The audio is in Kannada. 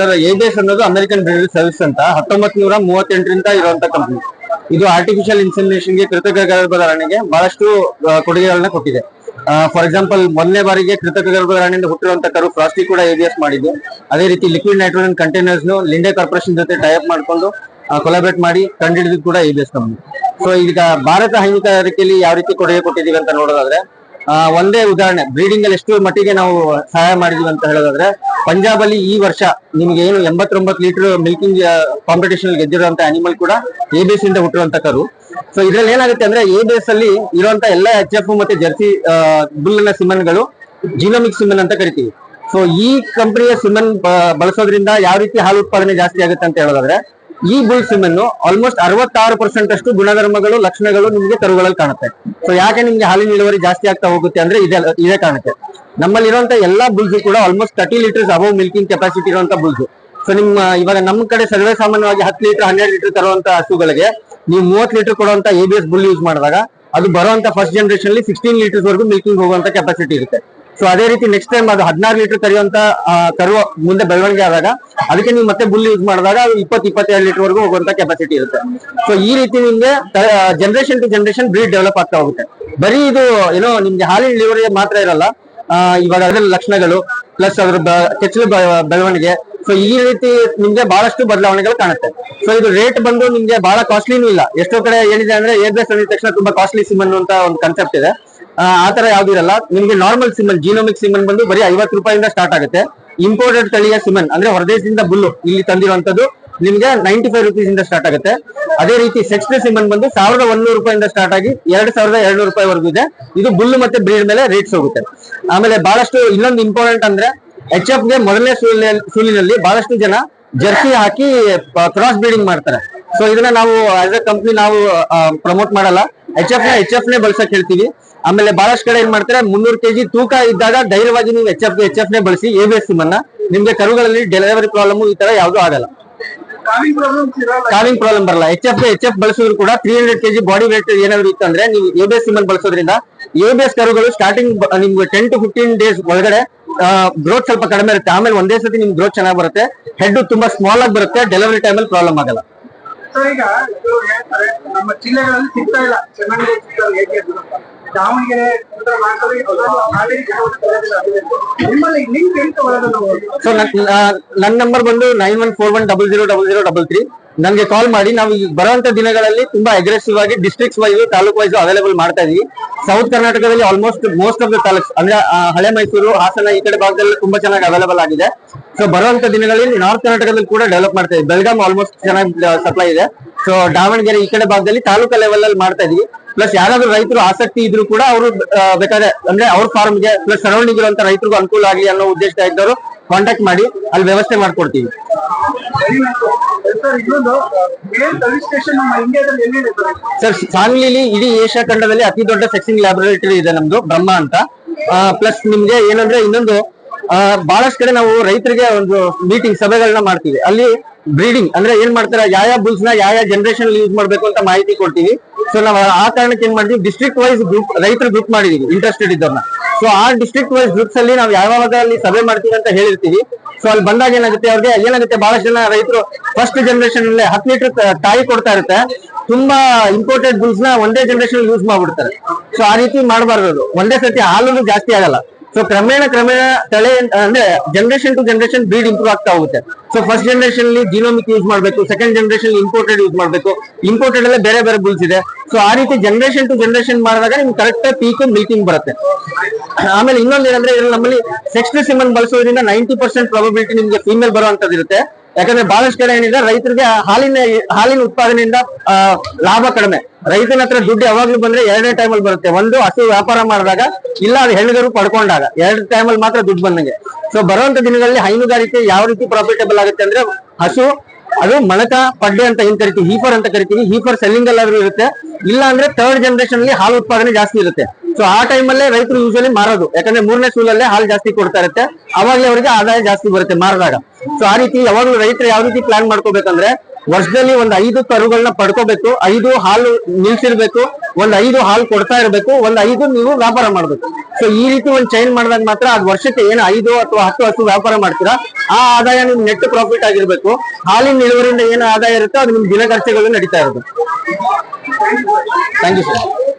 ಸರ್ ಎಬಿಎಸ್ ಅನ್ನೋದು ಅಮೆರಿಕನ್ ಬ್ರೀಡ್ ಸರ್ವಿಸ್ ಅಂತ. ಹತ್ತೊಂಬತ್ ನೂರ ಮೂವತ್ತೆಂಟರಿಂದ ಇರುವಂತ ಕಂಪನಿ ಇದು ಆರ್ಟಿಫಿಷಿಯಲ್ ಇನ್ಸಮಿನೇಷನ್ಗೆ ಕೃತಕ ಗರ್ಭಧಾರಣೆಗೆ ಬಹಳಷ್ಟು ಕೊಡುಗೆಗಳನ್ನ ಕೊಟ್ಟಿದೆ. ಫಾರ್ ಎಕ್ಸಾಂಪಲ್ ಮೊನ್ನೆ ಬಾರಿಗೆ ಕೃತಕ ಗರ್ಭಧಾರಣೆಯಿಂದ ಹುಟ್ಟಿರುವಂತ ಕರು ಫ್ರಾಸ್ಟಿ ಕೂಡ ಎಬಿಎಸ್ ಮಾಡಿದ್ದು. ಅದೇ ರೀತಿ liquid nitrogen containers Linde corporation ಜೊತೆ ಟೈಅಪ್ ಮಾಡ್ಕೊಂಡು ಕೊಲಾಬ್ರೇಟ್ ಮಾಡಿ ಕಂಡುಹಿಡಿದು ಕೂಡ ಎಬಿಎಸ್ ಕಂಪನಿ ಸೊ ಈಗ ಭಾರತ ಹೈನುಗಾರಿಕೆಯಲ್ಲಿ ಯಾವ ರೀತಿ ಕೊಡುಗೆ ಕೊಟ್ಟಿದೀವಿ ಅಂತ ನೋಡೋದಾದ್ರೆ ಒಂದೇ ಉದಾಹರಣೆ. ಬ್ರೀಡಿಂಗ್ ಅಲ್ಲಿ ಎಷ್ಟು ಮಟ್ಟಿಗೆ ನಾವು ಸಹಾಯ ಮಾಡಿದೀವಿ ಅಂತ ಹೇಳೋದಾದ್ರೆ ಪಂಜಾಬ್ ಅಲ್ಲಿ ಈ ವರ್ಷ ನಿಮ್ಗೆ ಏನು ಎಂಬತ್ತೊಂಬತ್ತು ಲೀಟರ್ ಮಿಲ್ಕಿಂಗ್ ಕಾಂಪಿಟೇಷನ್ ಗೆದ್ದಿರುವಂತ ಅನಿಮಲ್ ಕೂಡ ಎ ಬೇಸ್ ಇಂದ ಹುಟ್ಟಿರುವಂತ ಕರು. ಸೊ ಇದ್ರಲ್ಲಿ ಏನಾಗುತ್ತೆ ಅಂದ್ರೆ ಎ ಬೇಸ್ ಅಲ್ಲಿ ಇರುವಂತ ಎಲ್ಲ ಎಚ್ ಎಫ್ ಮತ್ತೆ ಜರ್ಸಿ ಬುಲ್ನ ಸಿಮನ್ಗಳು ಜಿನೋಮಿಕ್ ಸಿಮನ್ ಅಂತ ಕರಿತೀವಿ. ಸೊ ಈ ಕಂಪನಿಯ ಸಿಮನ್ ಬಳಸೋದ್ರಿಂದ ಯಾವ ರೀತಿ ಹಾಲು ಉತ್ಪಾದನೆ ಜಾಸ್ತಿ ಆಗುತ್ತೆ ಅಂತ ಹೇಳೋದಾದ್ರೆ ಈ ಬುಲ್ ಸಿಮನ್ ಆಲ್ಮೋಸ್ಟ್ ಅರವತ್ತಾರು ಪರ್ಸೆಂಟ್ ಅಷ್ಟು ಗುಣಧರ್ಮಗಳು, ಲಕ್ಷಣಗಳು ನಿಮಗೆ ಕರುಗಳಲ್ಲಿ ಕಾಣುತ್ತೆ. ಸೊ ಯಾಕೆ ನಿಮ್ಗೆ ಹಾಲಿನ ಇಳುವರಿ ಜಾಸ್ತಿ ಆಗ್ತಾ ಹೋಗುತ್ತೆ ಅಂದ್ರೆ ಇದೇ ಇದೇ ಕಾರಣಕ್ಕೆ ನಮ್ಮಲ್ಲಿ ಇರುವಂತ ಎಲ್ಲಾ ಬುಲ್ಸ್ ಕೂಡ almost thirty litres above milking capacity ಇರುವಂತ ಬುಲ್ಸ್ ಸೊ ನಿಮ್ಮ, ಇವಾಗ ನಮ್ಮ ಕಡೆ ಸರ್ವೇ ಸಾಮಾನ್ಯವಾಗಿ ಹತ್ತು ಲೀಟರ್ ಹನ್ನೆರಡು ಲೀಟರ್ ತರುವಂತ ಹಸುಗಳಿಗೆ ನೀವು ಮೂವತ್ತು ಲೀಟರ್ ಕೊಡುವಂತ A B S bull use ಮಾಡಿದಾಗ ಅದು ಬರುವಂತ ಫಸ್ಟ್ ಜನರೇಷನ್ ಅಲ್ಲಿ ಸಿಕ್ಸ್ಟೀನ್ ಲೀಟರ್ಸ್ ವರೆಗೂ ಮಿಲ್ಕಿಂಗ್ ಹೋಗುವಂತ ಕೆಪಾಸಿಟಿ ಇರುತ್ತೆ. ಸೊ ಅದೇ ರೀತಿ ನೆಕ್ಸ್ಟ್ ಟೈಮ್ ಅದು ಹದಿನಾರು ಲೀಟರ್ ಕರೆಯುವಂತ ತರುವ ಮುಂದೆ ಬೆಳವಣಿಗೆ ಆದಾಗ, ಅದಕ್ಕೆ ನೀವು ಮತ್ತೆ ಬುಲ್ ಯೂಸ್ ಮಾಡಿದಾಗ ಇಪ್ಪತ್ತು ಇಪ್ಪತ್ತೆರಡು ಲೀಟರ್ ವರೆಗೂ ಹೋಗುವಂತ ಕೆಪಾಸಿಟಿ ಇರುತ್ತೆ. ಸೊ ಈ ರೀತಿ ನಿಮ್ಗೆ generation to generation breed develop ಆಗ್ತಾ ಹೋಗುತ್ತೆ. ಬರೀ ಇದು, ಏನೋ ನಿಮ್ಗೆ ಹಾಲಿನ ಲಿವರಿ ಮಾತ್ರ ಇರಲ್ಲ ಇವಾಗ ಅದರ ಲಕ್ಷಣಗಳು ಪ್ಲಸ್ ಅದ್ರ ಕೆಚ್ಚಲು ಬೆಳವಣಿಗೆ. ಸೊ ಈ ರೀತಿ ನಿಮ್ಗೆ ಬಹಳಷ್ಟು ಬದಲಾವಣೆಗಳು ಕಾಣುತ್ತೆ. ಸೊ ಇದು ರೇಟ್ ಬಂದು ನಿಮ್ಗೆ ಬಹಳ ಕಾಸ್ಟ್ಲಿನೂ ಇಲ್ಲ. ಎಷ್ಟೋ ಕಡೆ ಏನಿದೆ ಅಂದ್ರೆ ಏರ್ಬೇಸ್ ಅಂದಿದ ತಕ್ಷಣ ತುಂಬಾ ಕಾಸ್ಟ್ಲಿ ಸಿಮ್ ಅನ್ನುವಂತ ಒಂದು ಕಾನ್ಸೆಪ್ಟ್ ಇದೆ. ಆ, ಆ ತರ ಯಾವ್ದು ಇರಲ್ಲ. ನಿಮ್ಗೆ ನಾರ್ಮಲ್ ಸಿಮನ್ ಜೀನೋಮಿಕ್ ಸಿಮನ್ ಬಂದು ಬರೀ ಐವತ್ತು ರೂಪಾಯಿಂದ ಸ್ಟಾರ್ಟ್ ಆಗುತ್ತೆ. ಇಂಪೋರ್ಟೆಡ್ ತಳಿಯ ಸಿಮನ್ ಅಂದ್ರೆ ಹೊರದೇಶದಿಂದ ಬುಲ್ಲು ಇಲ್ಲಿ ತಂದಿರುವಂತದ್ದು ನಿಮ್ಗೆ ನೈಂಟಿ ಫೈವ್ ರುಪೀಸ್ ಇಂದ ಸ್ಟಾರ್ಟ್ ಆಗುತ್ತೆ. ಅದೇ ರೀತಿ ಸೆಕ್ಸ್ ಸಿಮನ್ ಬಂದು ಸಾವಿರದ ಒಂದೂರು ರೂಪಾಯಿಂದ ಸ್ಟಾರ್ಟ್ ಆಗಿ ಎರಡ್ ಸಾವಿರದ ಎರಡ್ನೂರು ರೂಪಾಯಿ ವರೆಗೂ ಇದೆ. ಇದು ಬುಲ್ಲು ಮತ್ತೆ ಬ್ರೀಡ್ ಮೇಲೆ ರೇಟ್ಸ್ ಹೋಗುತ್ತೆ. ಆಮೇಲೆ ಬಹಳಷ್ಟು ಇನ್ನೊಂದು ಇಂಪಾರ್ಟೆಂಟ್ ಅಂದ್ರೆ ಎಚ್ ಎಫ್ಗೆ ಮೊದಲನೇ ಸೂಲಿನಲ್ಲಿ ಬಹಳಷ್ಟು ಜನ ಜರ್ಸಿ ಹಾಕಿ ಕ್ರಾಸ್ ಬ್ರೀಡಿಂಗ್ ಮಾಡ್ತಾರೆ. ಸೊ ಇದನ್ನ ನಾವು ಆಸ್ ಎ ಕಂಪ್ನಿ ನಾವು ಪ್ರಮೋಟ್ ಮಾಡಲ್ಲ. ಎಚ್ ಎಫ್ನ ಎಚ್ ಎಫ್ ನೇ ಬಳಸಕ್ ಹೇಳ್ತೀವಿ. ಆಮೇಲೆ ಬಹಳಷ್ಟು ಕಡೆ ಏನ್ ಮಾಡ್ತಾರೆ ಮುನ್ನೂರು ಕೆಜಿ ತೂಕ ಇದ್ದಾಗ ಧೈರ್ಯವಾಗಿ ನೀವು ಎಚ್ ಎಫ್ ಎಚ್ ಎಫ್ ನೇ ಬಳಸಿ ಎ ಬಿ ಎಸ್ ಸಿಮ್ ಅನ್ನ ನಿಮ್ಗೆ ಕರುಗಳಲ್ಲಿ ಡೆಲಿವರಿ ಪ್ರಾಬ್ಲಮ್ ಈ ತರ ಯಾವ್ದು ಆಗಲ್ಲ. ಕಾವಿಂಗ್ ಪ್ರಾಬ್ಲಮ್ ಬರಲ್ಲ. ಎಚ್ ಎಫ್ ಎಚ್ ಎಫ್ ಬಳಸಿದ್ರು ಕೂಡ three hundred KG body weight ಏನಾದ್ರು ಇತ್ತಂದ್ರೆ ನೀವು ಎ ಬಿ ಎಸ್ ಸಿಮ್ ಬಳಸೋದ್ರಿಂದ ಎ ಬಿ ಎಸ್ ಕರುಗಳು ಸ್ಟಾರ್ಟಿಂಗ್ ನಿಮ್ಗೆ ಟೆನ್ ಟು ಫಿಫ್ಟೀನ್ ಡೇಸ್ ಒಳಗಡೆ ಗ್ರೋತ್ ಸ್ವಲ್ಪ ಕಡಿಮೆ ಇರುತ್ತೆ. ಆಮೇಲೆ ಒಂದೇ ಸತಿ ನಿಮ್ಗೆ ಗ್ರೋತ್ ಚೆನ್ನಾಗಿ ಬರುತ್ತೆ. ಹೆಡ್ ತುಂಬಾ ಸ್ಮಾಲ್ ಆಗಿ ಬರುತ್ತೆ. ಡೆಲಿವರಿ ಟೈಮಲ್ಲಿ ಪ್ರಾಬ್ಲಮ್ ಆಗಲ್ಲ. ಸರ್ ಈಗ ನಮ್ಮ ಜಿಲ್ಲೆಗಳಲ್ಲಿ ಸಿಗ್ತಾ ಇಲ್ಲ. ನನ್ನ ನಂಬರ್ ಬಂದು nine one four one double zero double zero double three ನನಗೆ ಕಾಲ್ ಮಾಡಿ, ನಾವು ಈಗ ಬರುವಂತ ದಿನಗಳಲ್ಲಿ ತುಂಬಾ ಅಗ್ರೆಸಿವ್ ಆಗಿ districts wise taluk wise available ಮಾಡ್ತಾ ಇದೀವಿ. ಸೌತ್ ಕರ್ನಾಟಕದಲ್ಲಿ almost most of the taluks, ಅಂದ್ರೆ ಹಳೆ ಮೈಸೂರು, ಹಾಸನ ಈ ಕಡೆ ಭಾಗದಲ್ಲಿ ತುಂಬಾ ಚೆನ್ನಾಗಿ ಅವೈಲೇಬಲ್ ಆಗಿದೆ. ಸೊ ಬರುವಂತ ದಿನಗಳಲ್ಲಿ ನಾರ್ತ್ ಕರ್ನಾಟಕದಲ್ಲಿ ಕೂಡ ಡೆವಲಪ್ ಮಾಡ್ತಾ ಇದೀವಿ. ಬೆಳಗಾಂ ಆಲ್ಮೋಸ್ಟ್ ಚೆನ್ನಾಗಿ ಸಪ್ಲೈ ಇದೆ. ಸೊ ದಾವಣಗೆರೆ ಈ ಕಡೆ ಭಾಗದಲ್ಲಿ ತಾಲೂಕ ಲೆವೆಲ್ ಅಲ್ಲಿ ಮಾಡ್ತಾ ಇದೀವಿ. ಪ್ಲಸ್ ಯಾರಾದ್ರೂ ರೈತರು ಆಸಕ್ತಿ ಇದ್ರು ಕೂಡ ಅವರು ಬೇಕಾದ್ರೆ, ಅಂದ್ರೆ ಅವ್ರ ಫಾರ್ಮ್ಗೆ ಪ್ಲಸ್ ಸರೌಂಡಿಂಗ್ ಇರುವಂತ ರೈತರಿಗೂ ಅನುಕೂಲ ಆಗಲಿ ಅನ್ನೋ ಉದ್ದೇಶ ಇದ್ದವರು ಕಾಂಟ್ಯಾಕ್ಟ್ ಮಾಡಿ, ಅಲ್ಲಿ ವ್ಯವಸ್ಥೆ ಮಾಡ್ಕೊಡ್ತೀವಿ. ಸರ್ ಸಾಂಗ್ಲಿಲಿ ಇಡೀ ಏಷ್ಯಾ ಖಂಡದಲ್ಲಿ ಅತಿ ದೊಡ್ಡ ಸೆಕ್ಸಿಂಗ್ ಲ್ಯಾಬೊರೇಟರಿ ಇದೆ ನಮ್ದು, ಬ್ರಹ್ಮ ಅಂತ. ಪ್ಲಸ್ ನಿಮ್ಗೆ ಏನಂದ್ರೆ ಇನ್ನೊಂದು ಬಹಳಷ್ಟು ಕಡೆ ನಾವು ರೈತರಿಗೆ ಒಂದು ಮೀಟಿಂಗ್ ಸಭೆಗಳನ್ನ ಮಾಡ್ತೀವಿ. ಅಲ್ಲಿ ಬ್ರೀಡಿಂಗ್ ಅಂದ್ರೆ ಏನ್ ಮಾಡ್ತಾರೆ, ಯಾವ ಯಾವ ಬುಲ್ಸ್ನ ಯಾವ ಯಾವ ಜನರೇಷನ್ ಯೂಸ್ ಮಾಡ್ಬೇಕು ಅಂತ ಮಾಹಿತಿ ಕೊಡ್ತೀವಿ. ಸೊ ನಾವು ಆ ಕಾರಣಕ್ಕೆ ಏನ್ ಮಾಡ್ತೀವಿ ಡಿಸ್ಟ್ರಿಕ್ಟ್ ವೈಸ್ ಗ್ರೂಪ್ ರೈತರು ಗ್ರೂಪ್ ಮಾಡಿದೀವಿ ಇಂಟ್ರೆಸ್ಟೆಡ್ ಇದ್ದವ್ರನ್ನ. ಸೊ ಆ ಡಿಸ್ಟ್ರಿಕ್ಟ್ ವೈಸ್ ಗ್ರೂಪ್ಸ್ ಅಲ್ಲಿ ನಾವು ಯಾವಾಗ ಅಲ್ಲಿ ಸಭೆ ಮಾಡ್ತೀವಿ ಅಂತ ಹೇಳಿರ್ತೀವಿ. ಸೊ ಅಲ್ಲಿ ಬಂದಾಗ ಏನಾಗುತ್ತೆ ಅವ್ರಿಗೆ, ಏನಾಗುತ್ತೆ, ಬಹಳಷ್ಟು ಜನ ರೈತರು ಫಸ್ಟ್ ಜನರೇಷನ್ ಅಲ್ಲಿ ಹತ್ತು ಲೀಟರ್ ತಾಯಿ ಕೊಡ್ತಾ ಇರುತ್ತೆ. ತುಂಬಾ ಇಂಪೋರ್ಟೆಡ್ ಬುಲ್ಸ್ನ ಒಂದೇ ಜನರೇಷನ್ ಯೂಸ್ ಮಾಡ್ಬಿಡ್ತಾರೆ. ಸೊ ಆ ರೀತಿ ಮಾಡಬಾರ್ದು ಒಂದೇ ಸತಿ ಹಾಲು ಜಾಸ್ತಿ ಆಗಲ್ಲ. ಸೊ ಕ್ರಮೇಣ ಕ್ರಮೇಣ ತಲೆ ಅಂದ್ರೆ generation to generation breed improve ಆಗ್ತಾ ಹೋಗುತ್ತೆ. ಸೊ ಫಸ್ಟ್ ಜನರೇಷನ್ ಅಲ್ಲಿ ಜಿನೋಮಿಕ್ ಯೂಸ್ ಮಾಡಬೇಕು ಸೆಕೆಂಡ್ ಜನರೇಷನ್ ಇಂಪೋರ್ಟೆಡ್ ಯೂಸ್ ಮಾಡಬೇಕು. ಇಂಪೋರ್ಟೆಡ್ ಅಲ್ಲೇ ಬೇರೆ ಬೇರೆ ಬುಲ್ಸ್ ಇದೆ. ಸೊ ಆ ರೀತಿ ಜನರೇಷನ್ ಟು ಜನರೇಷನ್ ಮಾಡಿದಾಗ ನಿಮ್ಗೆ ಕರೆಕ್ಟ್ ಪೀಕ್ ಮೀಟಿಂಗ್ ಬರುತ್ತೆ. ಆಮೇಲೆ ಇನ್ನೊಂದು ಏನಂದ್ರೆ ನಮ್ಮಲ್ಲಿ ಸೆಕ್ಸ್ ಸಿಮನ್ ಬಳಸೋದ್ರಿಂದ ನೈಂಟಿ ಪರ್ಸೆಂಟ್ ಪ್ರಾಬಬಿಲಿಟಿ ನಿಮ್ಗೆ ಫೀಮೇಲ್ ಬರುವಂತದ್ದು ಇರುತ್ತೆ. ಯಾಕಂದ್ರೆ ಬಹಳಷ್ಟು ಕಡೆ ಏನಿದೆ, ರೈತರಿಗೆ ಹಾಲಿನ ಹಾಲಿನ ಉತ್ಪಾದನೆಯಿಂದ ಲಾಭ ಕಡಿಮೆ. ರೈತನ ಹತ್ರ ದುಡ್ಡು ಯಾವಾಗ್ಲೂ ಬಂದ್ರೆ ಎರಡನೇ ಟೈಮಲ್ಲಿ ಬರುತ್ತೆ. ಒಂದು, ಹಸು ವ್ಯಾಪಾರ ಮಾಡಿದಾಗ, ಇಲ್ಲ ಅದು ಹೆಣ್ಗರು ಪಡ್ಕೊಂಡಾಗ, ಎರಡು ಟೈಮಲ್ಲಿ ಮಾತ್ರ ದುಡ್ಡು ಬಂದಂಗೆ. ಸೊ ಬರುವಂತ ದಿನಗಳಲ್ಲಿ ಹೈನುಗಾರಿಕೆ ಯಾವ ರೀತಿ ಪ್ರಾಫಿಟಬಲ್ ಆಗುತ್ತೆ ಅಂದ್ರೆ, ಹಸು, ಅದು ಮಣಕ, ಪಡ್ಡೆ ಅಂತ ಏನ್ ಕರಿತೀವಿ? ಹೀಫರ್ ಅಂತ ಕರಿತೀವಿ. ಹೀಫರ್ ಸೆಲ್ಲಿಂಗ್ ಅಲ್ಲಾದ್ರೂ ಇರುತ್ತೆ. ಇಲ್ಲ ಅಂದ್ರೆ ಥರ್ಡ್ ಜನರೇಷನ್ ಅಲ್ಲಿ ಹಾಲು ಉತ್ಪಾದನೆ ಜಾಸ್ತಿ ಇರುತ್ತೆ. ಸೊ ಆ ಟೈಮಲ್ಲೇ ರೈತರು ಯೂಶಲಿ ಮಾರೋದು. ಯಾಕಂದ್ರೆ ಮೂರನೇ ಸೂಲಲ್ಲೇ ಹಾಲು ಜಾಸ್ತಿ ಕೊಡ್ತಾ ಇರುತ್ತೆ. ಅವಾಗಲೇ ಅವರಿಗೆ ಆದಾಯ ಜಾಸ್ತಿ ಬರುತ್ತೆ ಮಾರಿದಾಗ. ಸೊ ಆ ರೀತಿ ಯಾವಾಗಲೂ ರೈತರು ಯಾವ ರೀತಿ ಪ್ಲಾನ್ ಮಾಡ್ಕೋಬೇಕಂದ್ರೆ ವರ್ಷದಲ್ಲಿ ಒಂದ್ ಐದು ಕರುಗಳನ್ನ ಪಡ್ಕೋಬೇಕು, ಐದು ಹಾಲು ನಿಲ್ಸಿರ್ಬೇಕು, ಒಂದ್ ಐದು ಹಾಲು ಕೊಡ್ತಾ ಇರ್ಬೇಕು, ಒಂದ್ ಐದು ನೀವು ವ್ಯಾಪಾರ ಮಾಡ್ಬೇಕು. ಸೊ ಈ ರೀತಿ ಒಂದ್ ಚೈನ್ ಮಾಡಿದಾಗ ಮಾತ್ರ ಅದ್ ವರ್ಷಕ್ಕೆ ಏನು ಐದು ಅಥವಾ ಹತ್ತು ಹತ್ತು ವ್ಯಾಪಾರ ಮಾಡ್ತೀರಾ, ಆ ಆದಾಯ ನಿಮ್ ನೆಟ್ ಪ್ರಾಫಿಟ್ ಆಗಿರ್ಬೇಕು. ಹಾಲಿನ ಇಳುವರಿಯಿಂದ ಏನು ಆದಾಯ ಇರುತ್ತೋ, ಅದು ನಿಮ್ ದಿನ ಖರ್ಚುಗಳು ನಡೀತಾ ಇರೋದು. Thank you sir